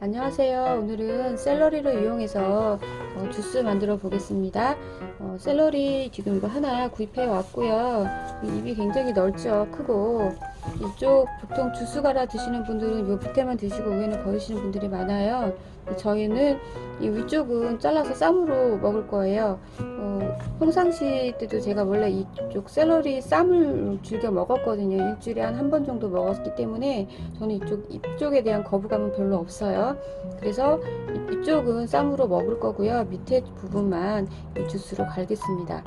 안녕하세요. 오늘은 샐러리를 이용해서 어, 주스 만들어 보겠습니다. 어, 샐러리 지금 이거 하나 구입해 왔고요. 이 입이 굉장히 넓죠. 크고 이쪽 보통 주스 갈아 드시는 분들은 이 밑에만 드시고 위에는 버리시는 분들이 많아요. 저희는 이 위쪽은 잘라서 쌈으로 먹을 거예요. 어, 평상시 때도 제가 원래 이쪽 샐러리 쌈을 즐겨 먹었거든요. 일주일에 한 한 번 정도 먹었기 때문에 저는 이쪽 이쪽에 대한 거부감은 별로 없어요. 그래서 이- 이쪽은 쌈으로 먹을 거고요. 밑에 부분만 이 주스로 갈겠습니다.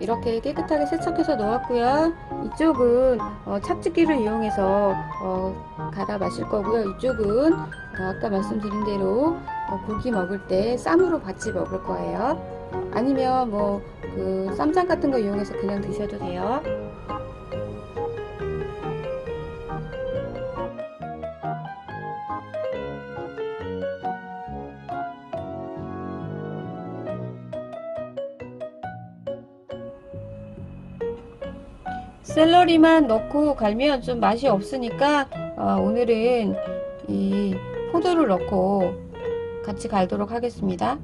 이렇게 깨끗하게 세척해서 넣었고요. 이쪽은 어, 착즙기를 이용해서 어, 갈아 마실 거고요. 이쪽은 어, 아까 말씀드린 대로 어, 고기 먹을 때 쌈으로 같이 먹을 거예요. 아니면 뭐 그 쌈장 같은 거 이용해서 그냥 드셔도 돼요. 샐러리만 넣고 갈면 좀 맛이 없으니까 어, 오늘은 이 포도를 넣고 같이 갈도록 하겠습니다.